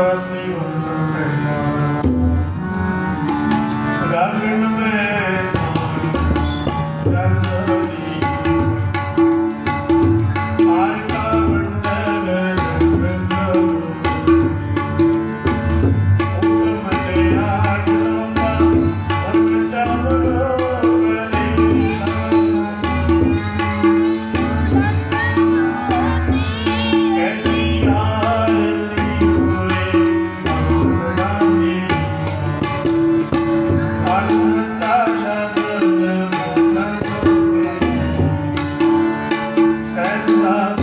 ਦਾਸ ਨੇ ਬੰਦਾ ਪਹਿਲਾ ਰਾਗਣ ਮੈਂ God.